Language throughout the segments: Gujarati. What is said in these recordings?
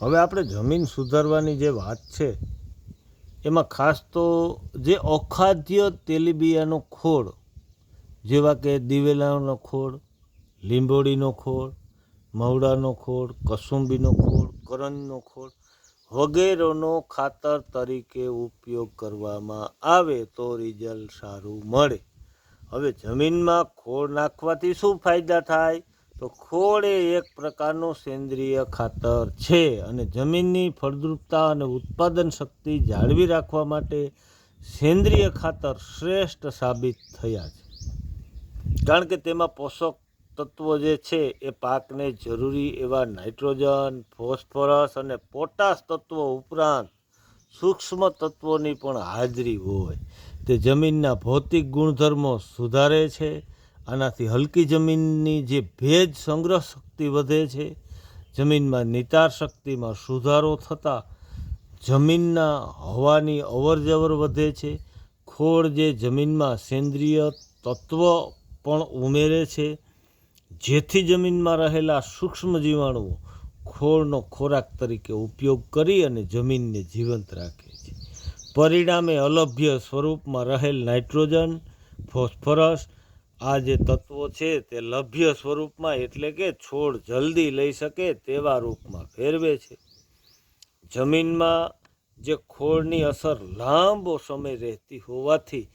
હવે આપણે જમીન સુધારવાની જે વાત છે, એમાં ખાસ તો જે અખાદ્ય તેલીબિયાનો ખોળ, જેવા કે દિવેલાનો ખોળ લીંબોડીનો ખોળ, મવડાનો ખોળ, કસુંબીનો ખોળ કરંજનો ખોળ વગેરેનો ખાતર તરીકે ઉપયોગ કરવામાં આવે તો રિઝલ્ટ સારું મળે. હવે જમીનમાં ખોળ નાખવાથી શું ફાયદા થાય? તો ખોળ એક પ્રકારનું સેન્દ્રિય ખાતર છે અને જમીનની ફળદ્રુપતા અને ઉત્પાદન શક્તિ જાળવી રાખવા માટે સેન્દ્રિય ખાતર શ્રેષ્ઠ સાબિત થયા છે. કારણ કે તેમાં પોષક તત્વો જે છે એ પાકને જરૂરી એવા નાઇટ્રોજન, ફોસ્ફરસ અને પોટાશ તત્વો ઉપરાંત સૂક્ષ્મ તત્વોની પણ હાજરી હોય. તે જમીનના ભૌતિક ગુણધર્મો સુધારે છે આનાથી હલકી જમીનની જે ભેજ સંગ્રહ શક્તિ વધે છે, જમીનમાં નિતાર શક્તિમાં સુધારો થતાં જમીનના હવાની અવરજવર વધે છે. ખોળ જે જમીનમાં સેન્દ્રિય તત્વ પણ ઉમેરે છે. જેથી જમીનમાં રહેલા સૂક્ષ્મ જીવાણુઓ ખોળનો ખોરાક તરીકે ઉપયોગ કરી અને જમીનને જીવંત રાખે છે. પરિણામે અલભ્ય સ્વરૂપમાં રહેલ નાઇટ્રોજન, ફોસ્ફરસ આ જે તત્વો છે તે લભ્ય સ્વરૂપમાં એટલે કે છોડ જલ્દી લઈ શકે તેવા રૂપમાં ફેરવે છે. જમીનમાં જે ખોળની અસર લાંબો સમય રહેતી હોવાથી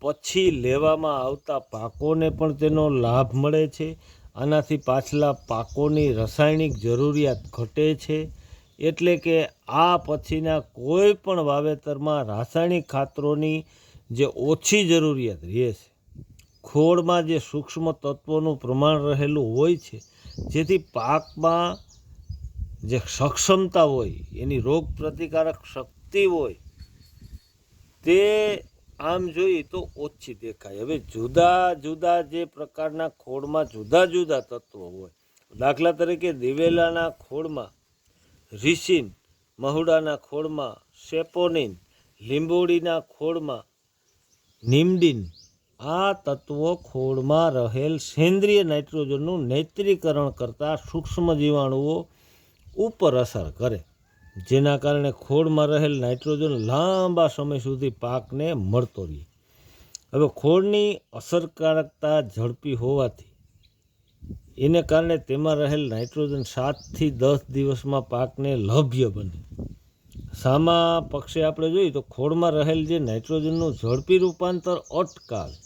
પછી લેવામાં આવતા પાકોને પણ તેનો લાભ મળે છે. આનાથી પાછલા પાકોની રાસાયણિક જરૂરિયાત ઘટે છે. એટલે કે આ પછીના કોઈ પણ વાવેતરમાં રાસાયણિક ખાતરોની જે ઓછી જરૂરિયાત રહે છે. ખોળમાં જે સૂક્ષ્મ તત્વોનું પ્રમાણ રહેલું હોય છે, જેથી પાકમાં જે સક્ષમતા હોય, એની રોગ પ્રતિકારક શક્તિ હોય, તે આમ જોઈએ તો ઓછી દેખાય. હવે જુદા જુદા જે પ્રકારના ખોળમાં જુદા જુદા તત્વો હોય, દાખલા તરીકે દિવેલાના ખોળમાં, રિસિન, મહુડાના ખોળમાં, સેપોનિન લીંબોડીના ખોળમાં, નિમડીન આ તત્વો ખોળમાં રહેલ સેન્દ્રિય નાઇટ્રોજનનું નૈત્રીકરણ કરતા સૂક્ષ્મ જીવાણુઓ ઉપર અસર કરે. જેના કારણે ખોળમાં રહેલ નાઇટ્રોજન લાંબા સમય સુધી પાકને મળતો રહે. હવે ખોળની અસરકારકતા ઝડપી હોવાથી, એને કારણે તેમાં રહેલ નાઇટ્રોજન સાતથી દસ દિવસમાં પાકને લભ્ય બને. સામા પક્ષે આપણે જોઈએ તો ખોળમાં રહેલ જે નાઇટ્રોજનનું ઝડપી રૂપાંતર અટકાવે.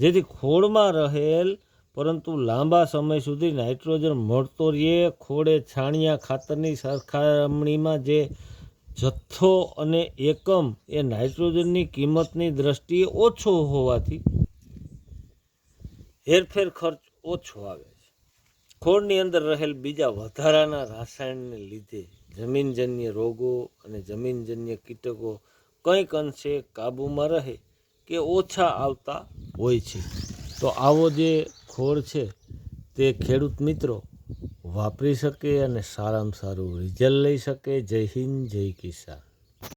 જેથી ખોળમાં રહેલ, પરંતુ લાંબા સમય સુધી નાઇટ્રોજન મળતો રહે ખોળે છાણિયા ખાતરની સરખામણીમાં જે જથ્થો અને એકમ એ નાઇટ્રોજનની કિંમતની દ્રષ્ટિએ ઓછો હોવાથી હેરફેર ખર્ચ ઓછો આવે છે. ખોળની અંદર રહેલ બીજા વધારાના રાસાયણને લીધે જમીનજન્ય રોગો અને જમીનજન્ય કીટકો કંઈક અંશે કાબૂમાં રહે કે ઓછા આવતા હોય છે. તો આવો જે ખોળ છે, તે ખેડૂત મિત્રો વાપરી શકે અને સારામાં સારું રિઝલ્ટ લઈ શકે. જય હિન્દ, જય કિસાન.